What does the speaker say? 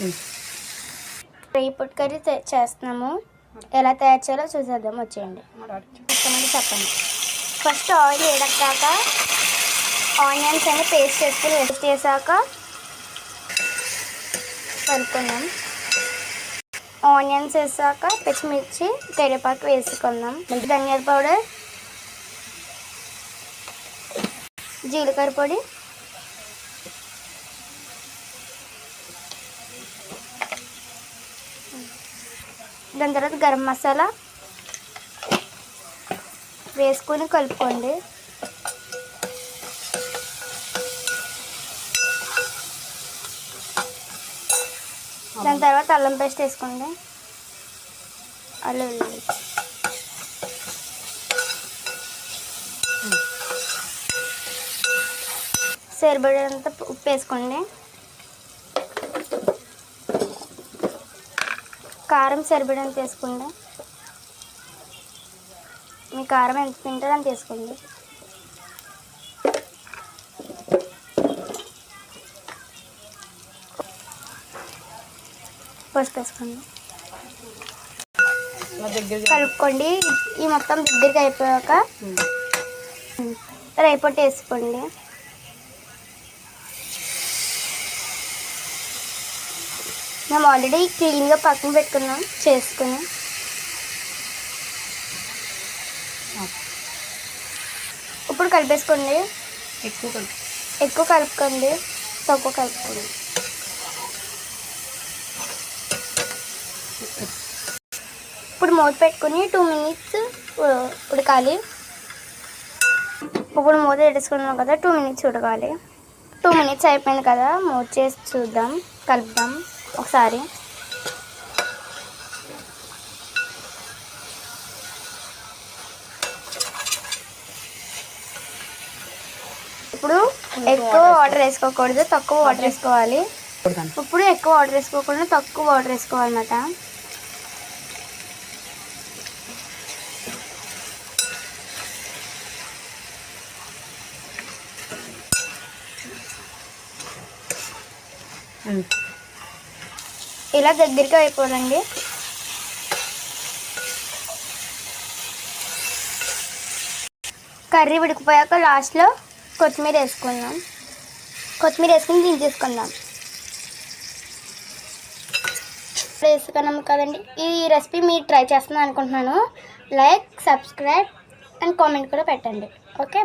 Dry curry చేస్తున్నాము. ఎలా తయారు చేయాలో చూసేద్దాం. వచ్చేయండి. చెప్పండి చెప్పండి. ఫస్ట్ ఆయిల్ వేడక్కాక ఆనియన్స్ అని పేస్ట్ చేసుకుని వేస్ట్ చేశాక కలుపుకుందాం. ఆనియన్స్ వేసాక పచ్చిమిర్చి కరివేపాకు వేసుకుందాం. ధనియాల పౌడర్ జీలకర్ర పొడి దాని తర్వాత గరం మసాలా వేసుకొని కలుపుకోండి. దాని తర్వాత అల్లం పేస్ట్ వేసుకోండి. అల్లం వెల్లుల్లి సరిపడేంత ఉప్పు వేసుకోండి. కారం సరిపడేంత వేసుకోండి మీ కారం ఎంత తింటారో అంత వేసుకోండి పసుపు వేసుకోండి కలుపుకోండి. ఈ మొత్తం దగ్గరికి అయిపోయాక రేపటి వేసుకోండి. మేము ఆల్రెడీ క్లీన్గా పక్కన పెట్టుకున్నాం చేసుకుని ఇప్పుడు కలిపేసుకోండి. ఎక్కువ కలుపు. ఎక్కువ కలుపుకోండి. తక్కువ కలుపుకోండి. ఇప్పుడు మూత పెట్టుకుని టూ మినిట్స్ ఉడకాలి. ఇప్పుడు మూత పెట్టేసుకున్నాం కదా టూ మినిట్స్ ఉడకాలి. టూ మినిట్స్ అయిపోయింది కదా మూత చేసి చూద్దాం కలుపుదాం ఒకసారి. ఇప్పుడు ఎక్కువ వాటర్ వేసుకోకూడదు తక్కువ వాటర్ వేసుకోవాలి. ఇప్పుడు ఎక్కువ వాటర్ వేసుకోకుండా తక్కువ వాటర్ వేసుకోవాలన్నమాట. ఇలా దగ్గరికి అయిపోదండి. కర్రీ ఉడికిపోయాక లాస్ట్లో కొత్తిమీర వేసుకుందాం. కొత్తిమీర వేసుకుని దించేసుకుందాం. వేసుకున్నాం కదండి. ఈ రెసిపీ మీరు ట్రై చేస్తున్నాను అనుకుంటున్నాను. లైక్ సబ్స్క్రైబ్ అండ్ కామెంట్ కూడా పెట్టండి. ఓకే?